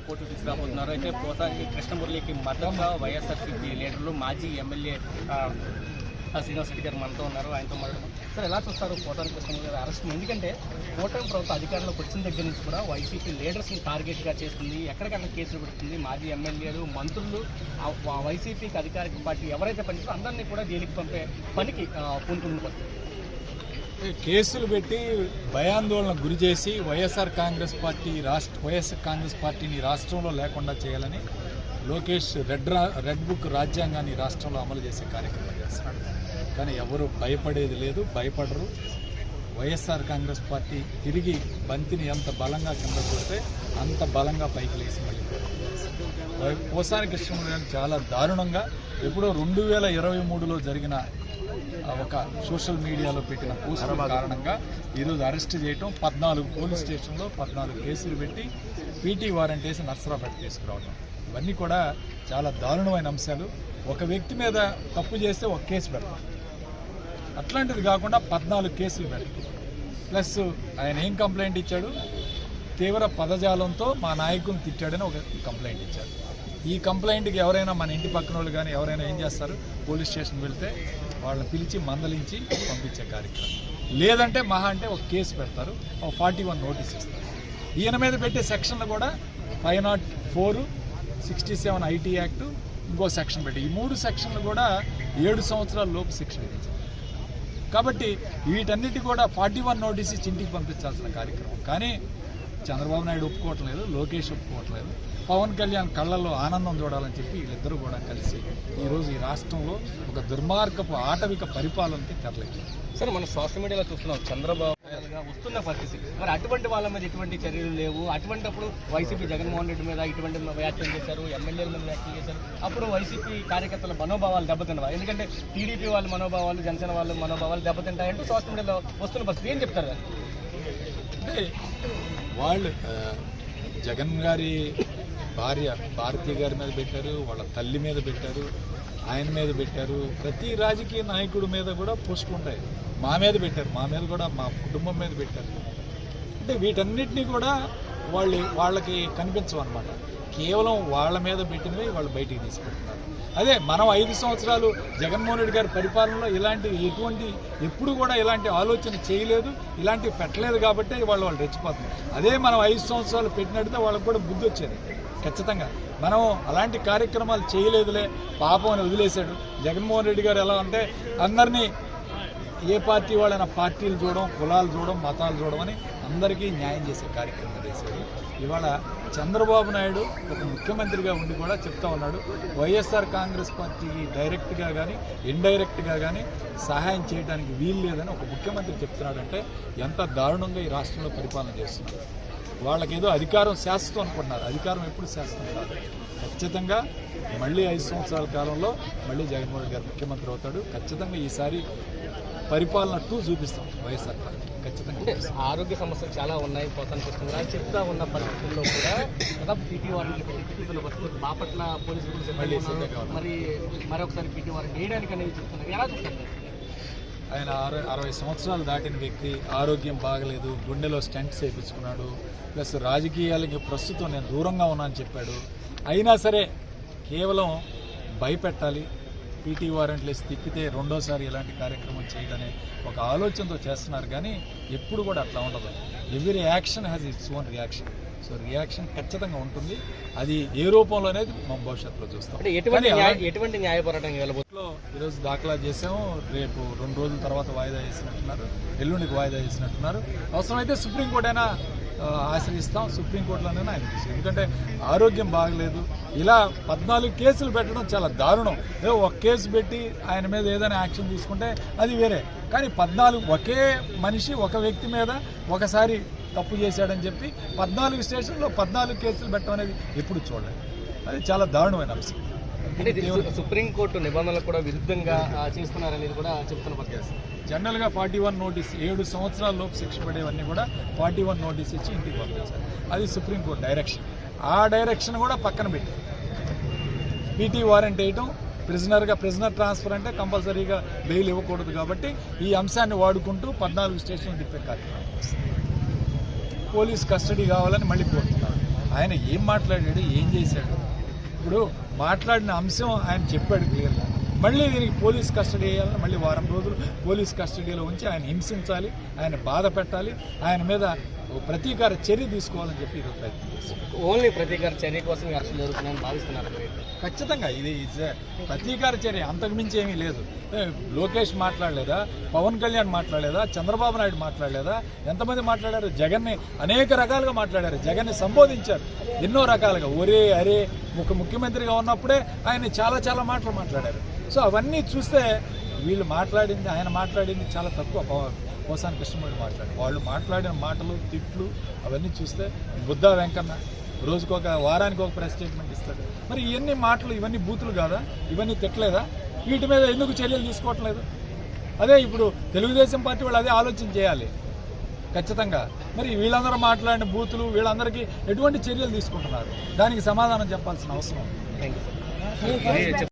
Court తీసుకురాబోతున్నారు అయితే పోసాకి కృష్ణమురళికి మద్దతుగా వైఎస్ఆర్సీపీ లీడర్లు మాజీ ఎమ్మెల్యే ఆ, శ్రీనివాస్ రెడ్డి గారు మనతో ఉన్నారు. ఆయనతో మాట్లాడడం సార్ ఎలా చూస్తారు పోతాని కృష్ణమూర్తి గారు అరెస్ట్ ఎందుకంటే కూటమి ప్రభుత్వ అధికారంలోకి వచ్చిన దగ్గర నుంచి కూడా వైసీపీ లీడర్స్ని టార్గెట్గా చేస్తుంది. ఎక్కడికక్కడ కేసులు పెడుతుంది. మాజీ ఎమ్మెల్యేలు మంత్రులు వైసీపీకి అధికారిక పార్టీ ఎవరైతే పనిచేస్తారో అందరినీ కూడా జైలుకి పంపే పనికి ఆ, కేసులు పెట్టి భయాందోళనకు గురి చేసి వైఎస్ఆర్ కాంగ్రెస్ పార్టీ రాష్ట్ర వైఎస్ఆర్ కాంగ్రెస్ పార్టీని రాష్ట్రంలో లేకుండా చేయాలని లోకేష్ రెడ్ రా రెడ్ బుక్ రాజ్యాంగాన్ని రాష్ట్రంలో అమలు చేసే కార్యక్రమం చేస్తున్నాడు కానీ ఎవరు భయపడేది లేదు భయపడరు. వైఎస్ఆర్ కాంగ్రెస్ పార్టీ తిరిగి బంతిని ఎంత బలంగా కింద కొడితే అంత బలంగా పైకి లేచి మళ్ళీ పోసాని కృష్ణమూర్తి చాలా దారుణంగా ఎప్పుడో రెండు వేల ఇరవై మూడులో జరిగిన ఒక సోషల్ మీడియాలో పెట్టిన పోస్టుల కారణంగా ఈరోజు అరెస్ట్ చేయటం పద్నాలుగు పోలీస్ స్టేషన్లో పద్నాలుగు కేసులు పెట్టి పీటీ వారెంట్ వేసి నర్సరాపేట తీసుకురావడం ఇవన్నీ కూడా చాలా దారుణమైన అంశాలు. ఒక వ్యక్తి మీద తప్పు చేస్తే ఒక కేసు పెడతాం. అట్లాంటిది కాకుండా పద్నాలుగు కేసులు పెడతాం. ప్లస్ ఆయన ఏం కంప్లైంట్ ఇచ్చాడు? తీవ్ర పదజాలంతో మా నాయకుని తిట్టాడని ఒక కంప్లైంట్ ఇచ్చాడు. ఈ కంప్లైంట్కి ఎవరైనా మన ఇంటి పక్కన వాళ్ళు కానీ ఎవరైనా ఏం చేస్తారు? పోలీస్ స్టేషన్ వెళ్తే వాళ్ళని పిలిచి మందలించి పంపించే కార్యక్రమం. లేదంటే మహా అంటే ఒక కేసు పెడతారు ఒక ఫార్టీ వన్ నోటీస్ ఇస్తారు. ఈయన మీద పెట్టే సెక్షన్లు కూడా five not four sixty seven IT act ఇంకో సెక్షన్ పెట్టి. ఈ మూడు సెక్షన్లు కూడా ఏడు సంవత్సరాల లోపు శిక్ష విధించారు. కాబట్టి వీటన్నిటి కూడా ఫార్టీ వన్ నోటీస్ ఇచ్చి ఇంటికి పంపించాల్సిన కార్యక్రమం. కానీ చంద్రబాబు నాయుడు ఒప్పుకోవట్లేదు లోకేష్ ఒప్పుకోవట్లేదు. పవన్ కళ్యాణ్ కళ్ళల్లో ఆనందం చూడాలని చెప్పి వీళ్ళిద్దరూ కూడా కలిసి ఈరోజు ఈ రాష్ట్రంలో ఒక దుర్మార్గపు ఆటవిక పరిపాలనకి తెరలేదు సార్ మనం సోషల్ మీడియాలో చూస్తున్నాం చంద్రబాబు వస్తున్న పరిస్థితి. మరి అటువంటి వాళ్ళ మీద ఎటువంటి చర్యలు లేవు? అటువంటిప్పుడు వైసీపీ జగన్మోహన్ రెడ్డి మీద ఇటువంటి వ్యాఖ్యలు చేశారు ఎమ్మెల్యేల మీద వ్యాఖ్యలు చేశారు. అప్పుడు వైసీపీ కార్యకర్తల మనోభావాలు దెబ్బతిన్నవా ఎందుకంటే టీడీపీ వాళ్ళ మనోభావాలు జనసేన వాళ్ళ మనోభావాలు దెబ్బతింటాయంటూ సోషల్ మీడియాలో వస్తున్న పరిస్థితి. ఏం చెప్తారు అంటే వాళ్ళు జగన్ గారి భార్య భారతి గారి మీద పెట్టారు వాళ్ళ తల్లి మీద పెట్టారు ఆయన మీద పెట్టారు. ప్రతి రాజకీయ నాయకుడి మీద కూడా పోస్టులు ఉంటాయి. మా మీద పెట్టారు. మా మీద కూడా మా కుటుంబం మీద పెట్టారు. అంటే వీటన్నిటిని కూడా వాళ్ళు వాళ్ళకి కనిపించవు అనమాట కేవలం వాళ్ళ మీద పెట్టినవి వాళ్ళు బయటికి తీసుకుంటున్నారు. అదే మనం ఐదు సంవత్సరాలు జగన్మోహన్ రెడ్డి గారి పరిపాలనలో ఇలాంటి ఎటువంటి ఎప్పుడు కూడా ఇలాంటి ఆలోచన చేయలేదు ఇలాంటివి పెట్టలేదు కాబట్టి వాళ్ళు వాళ్ళు రెచ్చిపోతున్నారు. అదే మనం ఐదు సంవత్సరాలు పెట్టినట్టు వాళ్ళకి కూడా బుద్ధి వచ్చేది. ఖచ్చితంగా. మనం అలాంటి కార్యక్రమాలు చేయలేదులే పాపం అని వదిలేశాడు. జగన్మోహన్ రెడ్డి గారు ఎలా అంటే అందరినీ ఏ పార్టీ వాళ్ళైనా పార్టీలు చూడడం కులాలు చూడడం మతాలు చూడడం అని అందరికీ న్యాయం చేసే కార్యక్రమం చేశారు ఇవాళ చంద్రబాబు నాయుడు ఒక ముఖ్యమంత్రిగా ఉండి కూడా చెప్తా ఉన్నాడు. వైఎస్ఆర్ కాంగ్రెస్ పార్టీకి డైరెక్ట్గా కానీ ఇండైరెక్ట్గా కానీ సహాయం చేయడానికి వీలు లేదని ఒక ముఖ్యమంత్రి చెప్తున్నాడంటే ఎంత దారుణంగా ఈ రాష్ట్రంలో పరిపాలన చేస్తున్నారు. వాళ్ళకేదో అధికారం శాశ్వతం అనుకుంటున్నారు. అధికారం ఎప్పుడు శాశ్వతం కాదు. ఖచ్చితంగా మళ్ళీ ఐదు సంవత్సరాల కాలంలో మళ్ళీ జగన్మోహన్ రెడ్డి గారు ముఖ్యమంత్రి అవుతాడు. ఖచ్చితంగా ఈసారి పరిపాలన టూ చూపిస్తాం వైఎస్ఆర్ పార్టీ ఖచ్చితంగా. అంటే ఆరోగ్య సమస్యలు చాలా ఉన్నాయి పోతాను చూస్తున్నారు చెప్తా ఉన్న పరిస్థితుల్లో కూడా దాదాపు పీటీ వారెంట్లు పెట్టి తిరుగుతున్న పరిస్థితి బాపట్ల పోలీసులు. మరి మరొకసారి పీటీ వారెంట్ వేయడానికి అనేది చెప్తున్నారు. ఎలా చూస్తారు? ఆయన అరవై అరవై సంవత్సరాలు దాటిన వ్యక్తి ఆరోగ్యం బాగలేదు గుండెలో స్టెంట్స్ వేయించుకున్నాడు ప్లస్ రాజకీయాలకి ప్రస్తుతం నేను దూరంగా ఉన్నానని చెప్పాడు. అయినా సరే కేవలం భయపెట్టాలి పీటీ వారెంట్లు వేసి తిప్పితే రెండోసారి ఇలాంటి కార్యక్రమం చేయడనే ఒక ఆలోచనతో చేస్తున్నారు కానీ ఎప్పుడు కూడా అట్లా ఉండదు. Every action has its own reaction so reaction ఖచ్చితంగా ఉంటుంది. అది ఏ రూపంలో అనేది మనం భవిష్యత్తులో చూస్తాం. ఎటువంటి న్యాయ పోరాటం ఈరోజు దాఖలా చేసాము రేపు రెండు రోజుల తర్వాత వాయిదా వేసినట్టున్నారు. ఎల్లుండికి వాయిదా వేసినట్టున్నారు. అవసరమైతే సుప్రీంకోర్టు అయినా ఆశ్రయిస్తాం. సుప్రీంకోర్టులోనైనా ఆయన ఎందుకంటే ఆరోగ్యం బాగలేదు. ఇలా పద్నాలుగు కేసులు పెట్టడం చాలా దారుణం. ఏదో ఒక కేసు పెట్టి ఆయన మీద ఏదైనా యాక్షన్ తీసుకుంటే అది వేరే. కానీ పద్నాలుగు ఒకే మనిషి ఒక వ్యక్తి మీద ఒకసారి తప్పు చేశాడని చెప్పి పద్నాలుగు స్టేషన్లో పద్నాలుగు కేసులు పెట్టడం అనేది ఎప్పుడు చూడలేదు. అది చాలా దారుణమైన అంశం. సుప్రీంకోర్టు నిబంధనలకు కూడా విరుద్ధంగా చేస్తున్నారనేది కూడా చెప్తున్న పరిస్థితి. జనరల్గా ఫార్టీ వన్ నోటీస్ ఏడు సంవత్సరాల లోపు శిక్ష పడేవన్నీ కూడా ఫార్టీ వన్ నోటీస్ ఇచ్చి ఇంటికి పంపించాలి అది సుప్రీంకోర్టు డైరెక్షన్ ఆ డైరెక్షన్ కూడా పక్కన పెట్టి పీటీ వారెంట్ వేయటం ప్రిజనర్గా ప్రిజనర్ ట్రాన్స్ఫర్ అంటే కంపల్సరీగా బెయిల్ ఇవ్వకూడదు కాబట్టి ఈ అంశాన్ని వాడుకుంటూ పద్నాలుగు స్టేషన్లు తిప్పే కార్యక్రమం. పోలీస్ కస్టడీ కావాలని మళ్ళీ కోరుతున్నారు. ఆయన ఏం మాట్లాడాడు ఏం చేశాడు. ఇప్పుడు మాట్లాడిన అంశం ఆయన చెప్పాడు క్లియర్గా. మళ్ళీ దీనికి పోలీస్ కస్టడీ వేయాలని మళ్ళీ వారం రోజులు పోలీస్ కస్టడీలో ఉంచి ఆయన హింసించాలి ఆయన బాధ పెట్టాలి ఆయన మీద ప్రతీకార చర్య తీసుకోవాలని చెప్పి ఇది ప్రయత్నం ఓన్లీ ప్రతీకార చర్య కోసం అరెస్టులు జరుగుతున్నాయని భావిస్తున్నారు. ఖచ్చితంగా ఇది ప్రతీకార చర్య. అంతకుమించి ఏమీ లేదు. లోకేష్ మాట్లాడలేదా? పవన్ కళ్యాణ్ మాట్లాడలేదా? చంద్రబాబు నాయుడు మాట్లాడలేదా? ఎంతమంది మాట్లాడారు? జగన్ని అనేక రకాలుగా మాట్లాడారు. జగన్ని సంబోధించారు. ఎన్నో రకాలుగా. ఒరే అరే ఒక ముఖ్యమంత్రిగా ఉన్నప్పుడే ఆయన చాలా చాలా మాటలు మాట్లాడారు. సో అవన్నీ చూస్తే వీళ్ళు మాట్లాడింది ఆయన మాట్లాడింది చాలా తక్కువ పవన్. పోసాని కృష్ణమూర్తి మాట్లాడు. వాళ్ళు మాట్లాడిన మాటలు తిట్లు అవన్నీ చూస్తే బుద్ధా వెంకన్న రోజుకు ఒక వారానికి ఒక ప్రెస్ స్టేట్మెంట్ ఇస్తాడు. మరి ఇవన్నీ మాటలు ఇవన్నీ బూతులు కాదా? ఇవన్నీ తిట్టలేదా? వీటి మీద ఎందుకు చర్యలు తీసుకోవట్లేదు? అదే ఇప్పుడు తెలుగుదేశం పార్టీ వాళ్ళు అదే ఆలోచన చేయాలి. ఖచ్చితంగా. మరి వీళ్ళందరూ మాట్లాడిన బూతులు వీళ్ళందరికీ ఎటువంటి చర్యలు తీసుకుంటున్నారు? దానికి సమాధానం చెప్పాల్సిన అవసరం ఉంది.